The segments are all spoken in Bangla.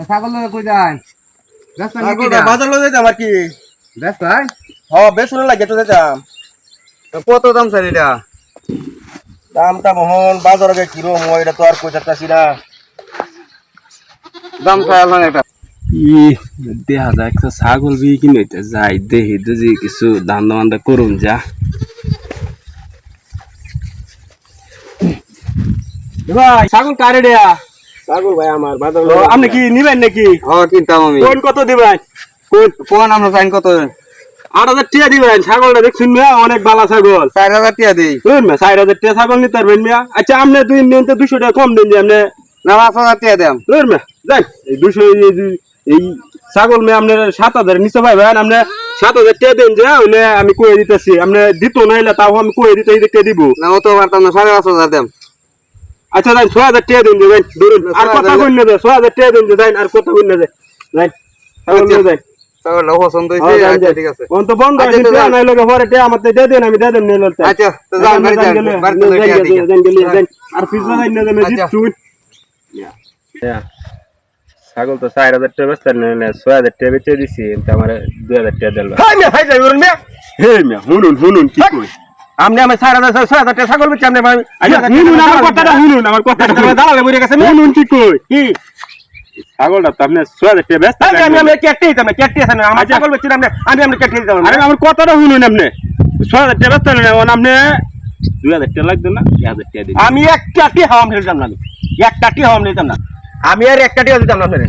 ছাগল কই বাজার আর কি। হ লাগে তো কত দাম স্যার এটা? দামটা মোহন বাজার আগে এটা তো আর কই না। দাম ই দেখা যায় একটা ছাগল বি কিনে হইতে যাই দেখি দেখি কিছু দান দাম করুন যা ভাই ছাগল কারে দেয়া? ছাগল ভাই আমার ও, আপনি কি নিবেন নাকি? হ কিনতাম আমি। কোন কত দিবেন? কোন কোন আমরা চাইন কত? আট হাজার টিয়া দিবেন ছাগলটা দেখছেন মিয়া? অনেক বালা ছাগল। চার হাজার টিয়া দিই। মিয়া চার হাজার টিয়া ছাগল নিতে পারবেন মিয়া? আচ্ছা আপনি দুই নিন তো দুশো টাকা কম দিন আপনি। না পাঁচ হাজার টিয়া বুঝলেন মিয়া যাই এই দুশো এই ছাগল মেয়ে আপনার সাত হাজার নিচে পাইবেন আপনি সাত হাজার টিয়া দেন যে আমি কয়ে দিতেছি। আপনি দিত নাইলে তাও আমি কয়ে দিতে দিব। না অত পারতাম না সাড়ে পাঁচ হাজার দাম। আচ্ছা যাই ছয় হাজার টিয়া দিন যাই ধরুন আর কথা হাজার- কইন যে ছয় হাজার টিয়া দিন যাই আর কথা যাই যাই ছাগলটা পছন্দ হ্যাঁ, আচ্ছা ঠিক আছে। কোন তো বন্ধ আচ্ছা, নাই লগে পরে দেন আমি দিয়ে দেন নিয়ে লড়তে আচ্ছা তো যান বাড়ি যান বাড়িতে যাই আর পিছনে যাই না আমি। দিচ্ছুই ছাগল তো চার হাজার টাকা বেচতে না ছয় হাজার টাকা বেচে দিছি আমার দুই হাজার টাকা দিল হাই মিয়া হাই যাই মিয়া। হে মিয়া শুনুন শুনুন কি কই? আপনি আমার চার হাজার ছয় হাজার টাকা ছাগল বেচছি আপনি আচ্ছা শুনুন আমার কথাটা শুনুন আমার কথাটা দাঁড়ালে বুঝে গেছে শুনুন কি কই? কি? ছাগলটা তো আপনি ছয় হাজার টাকা বেচতে আমি আমি কেটে দিতাম কেটে দিতাম আমার আচ্ছা। ছাগল বেচছি আমি আমি আপনি কেটে দিতাম আরে আমার কথাটা শুনুন আপনি। ছয় হাজার টাকা বেচতে না আপনি দুই হাজার টাকা লাগবে না? এক হাজার টাকা আমি একটা টি দিতাম না আমি। একটা টি দিতাম না। আমি আর একটা টিও দিতাম না আপনারে।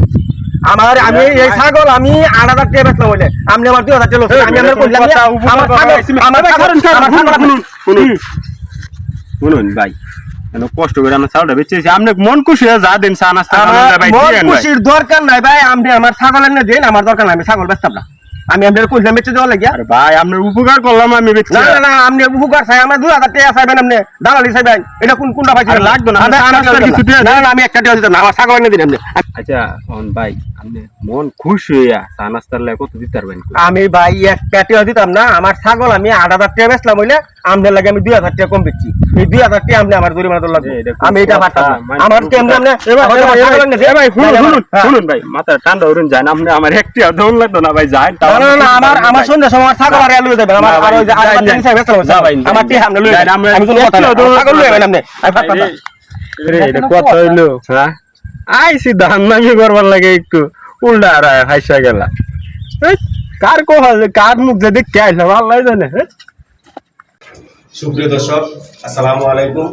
আমার আমি এই ছাগল আমি আট হাজার টাকা বেচলাম বলে। আপনি আমার দুই হাজার টাকা আমি আপনার বললাম আমার আমার আমার শুনুন ভাই। কষ্ট করে আমরা চাউলটা বেচেছি আপনি মন খুশি যা দিন চা নাস্তা আমার মন খুশির দরকার নাই ভাই। আপনি আমার ছাগল এনে দিন আমার দরকার নাই আমি ছাগল বেচতাম না। আমি আপনার কইলাম বেচে দেওয়া লাগিয়া। আরে ভাই আপনার উপকার করলাম আমি বেচে। না না না আপনি উপকার চাই আমার দুই হাজার টাকা চাইবেন আপনি। দালালি চাইবেন। এটা কোন কোনটা পাইছেন? লাগবে না, কিছু দিয়ে না না। আমি একটা টিও দিতাম না আমার ছাগল এনে দিন আপনি। আচ্ছা অন ভাই মন খুশি হইয়া চা নাস্তার লাগে কত দিতে পারবেন? আমি ভাই একটা টিও দিতাম না আমার ছাগল আমি আট হাজার টাকা বেচলাম হইলে আপনার লাগে আমি দুই হাজার টাকা কম বেচছি। এই দুই হাজার টাকা আপনি আমার জরিমানা তোলা লাগবে আমি এটা পারতাম আমার কেমন আপনি ভাই শুনুন শুনুন হ্যাঁ। শুনুন ভাই মাথা ঠান্ডা হরুন যান আপনি আমার একটি লাগতো না ভাই যান না, না, আমার আমার সন্ধ্যা সময় ছাগল আর আমার আর ওই যে আর জিনিস বেচলাম, আমার আপনি আমি কোনো কথা না, ছাগল আপনি এটা কথা হইল। হ্যাঁ? আইসি ধান নামি করবার লাগে একটু। উল্টা আর হাইসা গেলা। কার কোহা কার মুখ যে দেখতে আইলাম আল্লাহ জানে? সুপ্রিয় দর্শক, আসসালামু আলাইকুম।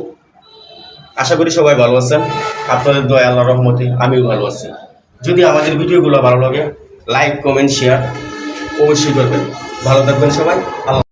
আশা করি সবাই ভালো আছেন। আপনাদের দয়া আল্লাহ রহমতে আমিও ভালো আছি। যদি আমাদের ভিডিওগুলো ভালো লাগে লাইক কমেন্ট শেয়ার অবশ্যই করবেন। ভালো থাকবেন সবাই। আল্লাহ